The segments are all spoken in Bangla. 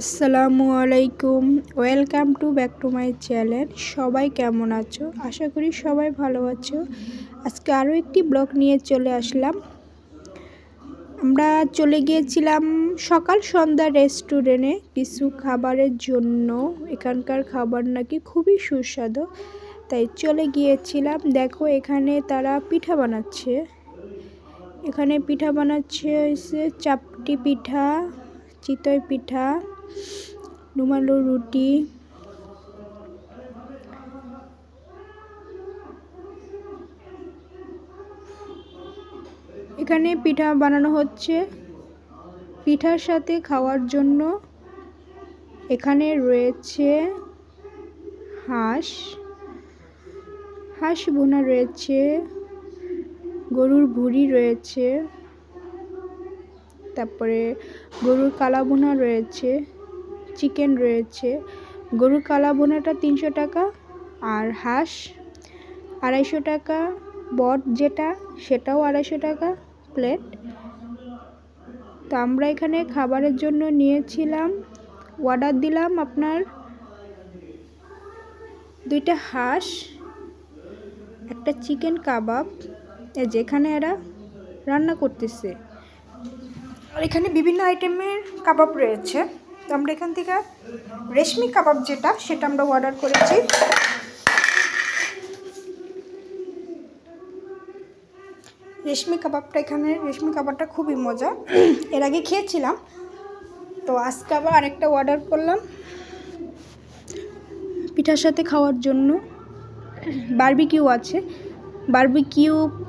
আসসালামু আলাইকুম। Welcome to back to my channel. সবাই কেমন আছো? আশা করি সবাই ভালো আছো। আজকে আরও একটি ব্লগ নিয়ে চলে আসলাম। আমরা চলে গিয়েছিলাম সকাল সন্ধ্যা রেস্টুরেন্টে কিছু খাবারের জন্য। এখানকার খাবার নাকি খুবই সুস্বাদু। তাই চলে গিয়েছিলাম। দেখো, এখানে তারা পিঠা বানাচ্ছে। এখানে পিঠা বানাচ্ছে হয়েছে চাপটি পিঠা, চিতই পিঠা রুমালু রুটি। এখানে পিঠা বানানো হচ্ছে। পিঠার সাথে খাওয়ার জন্য এখানে রয়েছে হাঁস। হাঁস বোনা রয়েছে। গরুর ভুড়ি রয়েছে। তারপরে গরুর কালা বোনা রয়েছে। চিকেন রয়েছে। গরুর কালা বোনাটা তিনশো টাকা আর হাঁস আড়াইশো টাকা। বট যেটা সেটাও আড়াইশো টাকা প্লেট। তো আমরা এখানে খাবারের জন্য নিয়েছিলাম, অর্ডার দিলাম আপনার দুইটা হাঁস, একটা চিকেন কাবাব যেখানে এরা রান্না করতেছে। আর এখানে বিভিন্ন আইটেমের কাবাব রয়েছে। তো আমরা এখান থেকে রেশমি কাবাব যেটা, সেটা আমরা অর্ডার করেছি। রেশমি কাবাবটা এখানে, রেশমি কাবাবটা খুবই মজা এর আগে খেয়েছিলাম। তো আজকে আবার আরেকটা অর্ডার করলাম। পিঠার সাথে খাওয়ার জন্য। বার্বিকিউ আছে।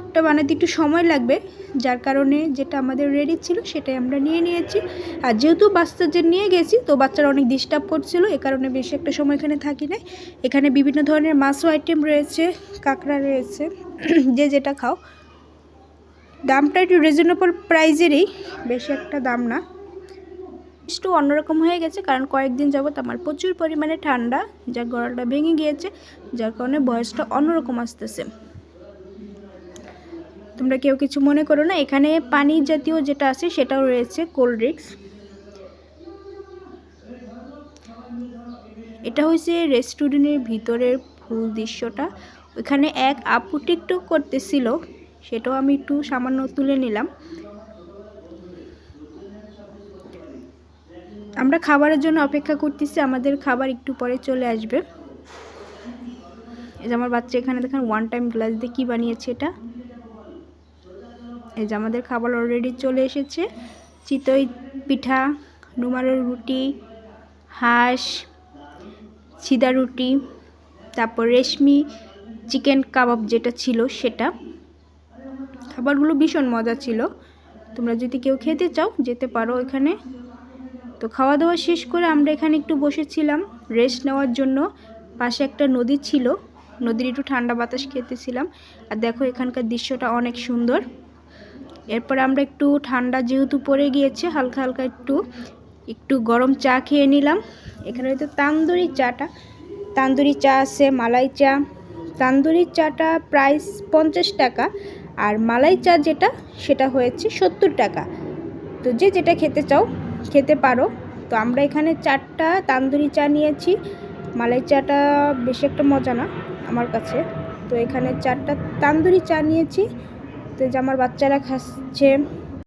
বারবিকিউটা বানাতে একটু সময় লাগবে, যার কারণে যেটা আমাদের রেডি ছিল সেটাই আমরা নিয়ে নিয়েছি। আর যেহেতু বাচ্চাদের নিয়ে গেছি, তো বাচ্চারা অনেক ডিস্টার্ব করছিল, এ কারণে বেশি একটা সময় এখানে থাকি নাই। এখানে বিভিন্ন ধরনের মাছও আইটেম রয়েছে, কাঁকড়া রয়েছে, যে যেটা খাও। দামটা একটু রিজনেবল প্রাইজেরই বেশি একটা দাম না। একটু অন্যরকম হয়ে গেছে, কারণ কয়েকদিন যাবত আমার প্রচুর পরিমাণে ঠান্ডা, যার গলাটা ভেঙে গিয়েছে, যার কারণে বয়সটা অন্যরকম আসতেছে। তোমরা কেউ কিছু মনে করো না, এখানে পানি জাতীয় যেটা আছে সেটাও রয়েছে কোল্ড ড্রিঙ্কস এটা হচ্ছে রেস্টুরেন্টের ভিতরের ফুল দৃশ্যটা। ওইখানে এক আপু টিকটক করতেছিল, সেটাও আমি একটু সামান্য তুলে নিলাম। আমরা খাবারের জন্য অপেক্ষা করতেছি, আমাদের খাবার একটু পরে চলে আসবে। এই যে আমার বাচ্চা এখানে দেখেন ওয়ান টাইম গ্লাস দিয়ে কী বানিয়েছে এটা? এই যে আমাদের খাবার অলরেডি চলে এসেছে। চিতই পিঠা নুমারের রুটি, হাঁস ছিদা রুটি, তারপর রেশমি চিকেন কাবাব যেটা ছিল সেটা। খাবারগুলো ভীষণ মজা ছিল। তোমরা যদি কেউ খেতে চাও, যেতে পারো এখানে তো খাওয়া দাওয়া শেষ করে আমরা এখানে একটু বসেছিলাম। রেস্ট নেওয়ার জন্য পাশে একটা নদী ছিল। নদীর একটু ঠান্ডা বাতাস খেতেছিলাম। আর দেখো এখানকার দৃশ্যটা অনেক সুন্দর। এরপর আমরা একটু ঠান্ডা যেহেতু পড়ে গিয়েছে, হালকা হালকা একটু একটু গরম চা খেয়ে নিলাম। এখানে হয়তো তান্দুরি চাটা। তান্দুরি চা আছে, মালাই চা। তান্দুরি চাটা প্রাইস পঞ্চাশ টাকা আর মালাই চা যেটা, সেটা হয়েছে সত্তর টাকা। তো যে যেটা খেতে চাও, খেতে পারো। তো আমরা এখানে চারটা তান্দুরি চা নিয়েছি। মালাই চাটা বেশি একটা মজা না আমার কাছে। তো এখানে চারটা তান্দুরি চা নিয়েছি। আমার বাচ্চারা খাচ্ছে